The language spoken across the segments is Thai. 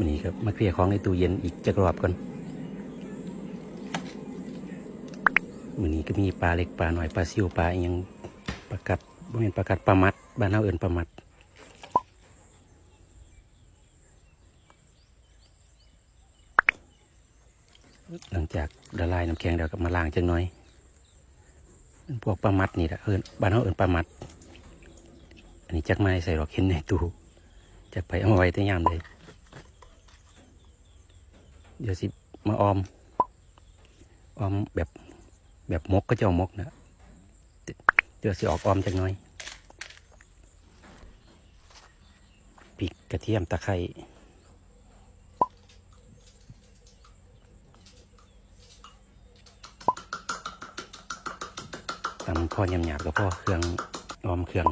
มันนี้ครับ มาเคลียร์ของในตู้เย็นอีกจักรอบก่อนมันนี้ก็มีปลาเล็กปลาหน่อยปลาซิวปลาอหยังปลากัดบ่แม่นปลากัดปลามัดบ้านเฮาเอิ้นปลามัดหลังจากละลายน้ำแข็งเดี๋ยวก็มาล้างจังน่อยเป็นพวกปลามัดนี่แหละเอินบ้านเขาเอินปลามัด อันนี้จักไม้ใส่หรอกเห็นในตู้จักไปเอามาไว้แต่ยามเลย เดี๋ยวสิมาออม ออมแบบแบบมกก็จะเอามกนะเดี๋ยวสิออกออมจักหน่อยพริกกระเทียมตะไคร้ตำพ่อยำหยาบๆกับพ่อเครื่องออมเครื่อง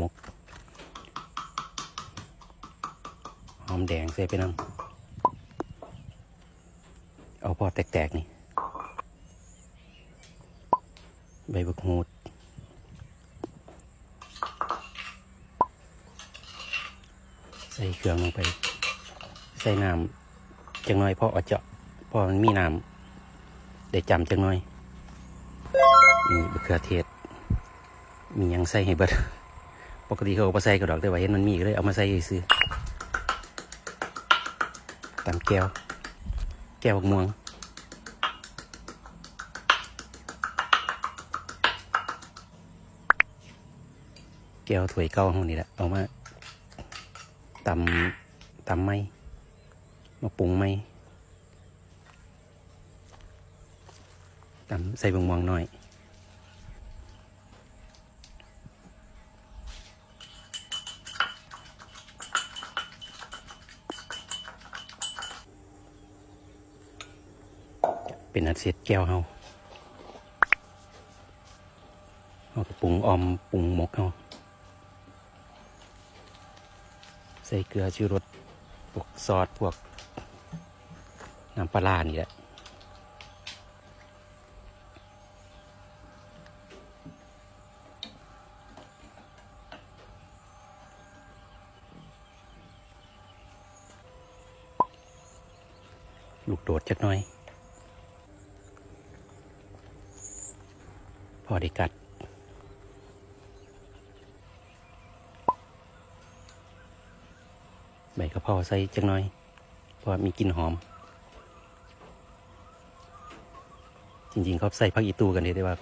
มก หอมแดงใส่ไปน้ำ เอาพอแตกๆนี่ ใบบักฮูดใส่เครื่องลงไป ใส่น้ำจังน้อยพอเอาเจาะพอมันมีน้ำได้จำจังน้อย มีมะเขือเทศ มียังใส่ให้เบิดปกติเขาเอาไปใส่กระดอกแต่ว่าเห็นมันมีก็เลยเอามาใส่ซื้อตามแก้ว ก้วบักม่วงแก้วถ้วยเก้าห้องนี่แหละเอามาตำตำไม้มาปรุงไม้ตำใส่บงม่วงหน่อย เป็นอันเสร็จแก้วเฮาเอาก็ปรุงออมปรุงหมกเฮาใส่เกลือชูรสพวกซอสพวกน้ำปลาร้านี่แหละลูกโดดจักหน่อย พอได้กัดใบกระเพราใส่จักน่อย เพราะมีกลิ่นหอม จริงๆเขาใส่ผักอีตูกันเลยได้ว่า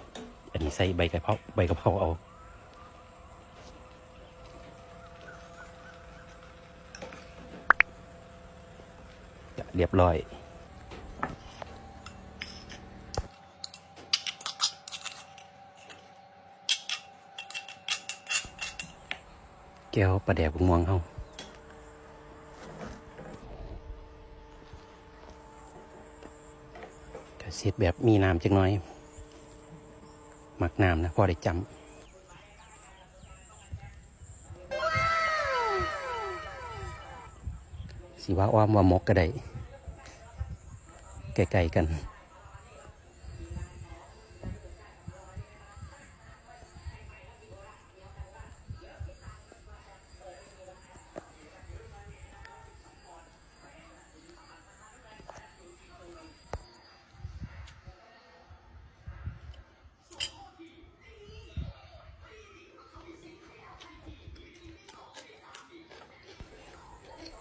อันนี้ใส่ใบกระเพราใบกระเพราเอาเรียบร้อย แก้วปลาแดกบุม่วงเขาก็เสียดแบบมีน้ำจักหน่อย หมักน้ำนะพอได้จำสีว่าอ้อมว่ามกก็ได้ไกลๆกัน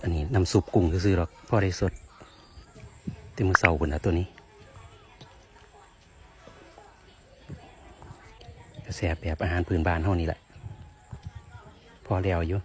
อันนี้น้ำซุปกุ้งซื้อๆหรอกพอได้สดเต็มมือเสาคนนะตัวนี้กระแสแบบอาหารพื้นบ้านเท่านี้แหละ พอแล้วอยู่